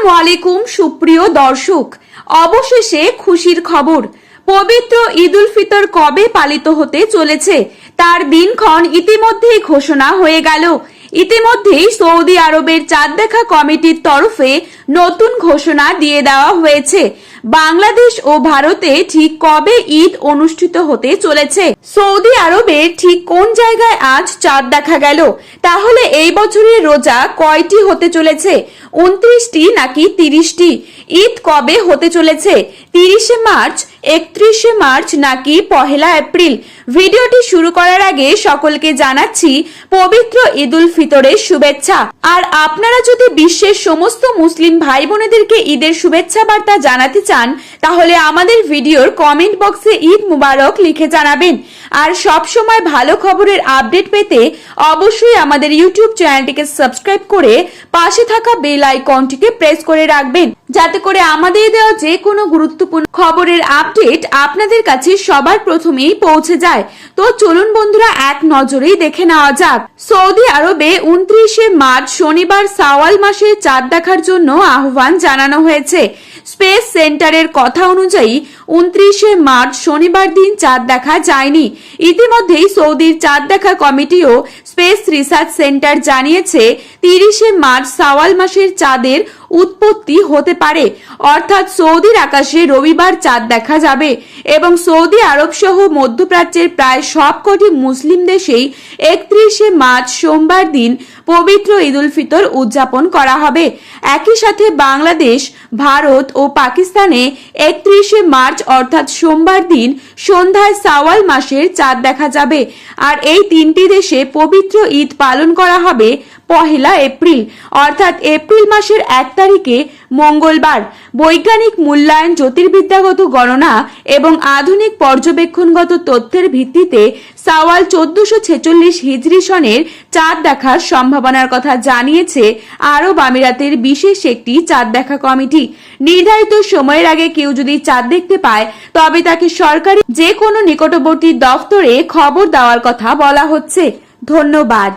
আসসালামু আলাইকুম, সুপ্রিয় দর্শক। অবশেষে খুশির খবর। পবিত্র ঈদুল ফিতর কবে পালিত হতে চলেছে, তার দিনক্ষণ ইতিমধ্যেই ঘোষণা হয়ে গেল। ইতিমধ্যেই সৌদি আরবের চাঁদ দেখা কমিটির তরফে নতুন ঘোষণা দিয়ে দেওয়া হয়েছে। বাংলাদেশ ও ভারতে ঠিক কবে ঈদ অনুষ্ঠিত হতে চলেছে? সৌদি আরবে ঠিক কোন জায়গায় আজ চাঁদ দেখা গেল? তাহলে এই বছরের রোজা কয়টি হতে চলেছে? উনত্রিশটি নাকি তিরিশটি? ঈদ কবে হতে চলেছে? তিরিশে মার্চ, একত্রিশে মার্চ নাকি পহেলা এপ্রিল? ভিডিওটি শুরু করার আগে সকলকে জানাচ্ছি পবিত্র ঈদুল ফিতরের শুভেচ্ছা। আর আপনারা যদি বিশ্বের সমস্ত মুসলিম ভাই বোনেদেরকে ঈদের শুভেচ্ছা বার্তা জানাতে চান, তাহলে আমাদের ভিডিওর কমেন্ট বক্সে ঈদ মুবারক লিখে জানাবেন। আর সব সময় ভালো খবরের আপডেট পেতে অবশ্যই আমাদের ইউটিউব চ্যানেলটিকে সাবস্ক্রাইব করে পাশে থাকা বেল আইকনটিকে প্রেস করে রাখবেন। যাতে করে আমাদের দেওয়া যে কোনো গুরুত্বপূর্ণ খবরের আপডেট আপনাদের কাছে সবার প্রথমেই পৌঁছে যায়। তো চলুন বন্ধুরা, এক নজরেই দেখে নেওয়া যাক। সৌদি আরবে উনত্রিশে মার্চ শনিবার সাওয়াল মাসে চাঁদ দেখার জন্য আহ্বান জানানো হয়েছে। স্পেস সেন্টারের কথা অনুযায়ী উনত্রিশে মার্চ শনিবার দিন চাঁদ দেখা যায়নি। ইতিমধ্যেই সৌদির চাঁদ দেখা কমিটিও স্পেস রিসার্চ সেন্টার জানিয়েছে, তিরিশে মার্চ সাওয়াল মাসের চাঁদের উৎপত্তি হতে পারে। অর্থাৎ সৌদির আকাশে রবিবার চাঁদ দেখা যাবে এবং সৌদি আরব সহ মধ্যপ্রাচ্যের প্রায় সবকটি মুসলিম দেশেই একত্রিশে মার্চ সোমবার দিন পবিত্র ঈদুল ফিতর উদযাপন করা হবে। একই সাথে বাংলাদেশ, ভারত ও পাকিস্তানে একত্রিশে মার্চ অর্থাৎ সোমবার দিন সন্ধ্যায় সাওয়াল মাসের চাঁদ দেখা যাবে। আর এই তিনটি দেশে পবিত্র ঈদ পালন করা হবে পহেলা এপ্রিল, অর্থাৎ এপ্রিল মাসের এক তারিখে মঙ্গলবার। বৈজ্ঞানিক মূল্যায়ন, জ্যোতির্বিদ্যাগত গণনা এবং আধুনিক পর্যবেক্ষণগত তথ্যের ভিত্তিতে সাওয়াল চোদ্দশো ছেচল্লিশ হিজরি সনের চাঁদ দেখার সম্ভাবনার কথা জানিয়েছে আরব আমিরাতের বিশেষ একটি চাঁদ দেখা কমিটি। নির্ধারিত সময়ের আগে কেউ যদি চাঁদ দেখতে পায়, তবে তাকে সরকারি যে কোনো নিকটবর্তী দফতরে খবর দেওয়ার কথা বলা হচ্ছে। ধন্যবাদ।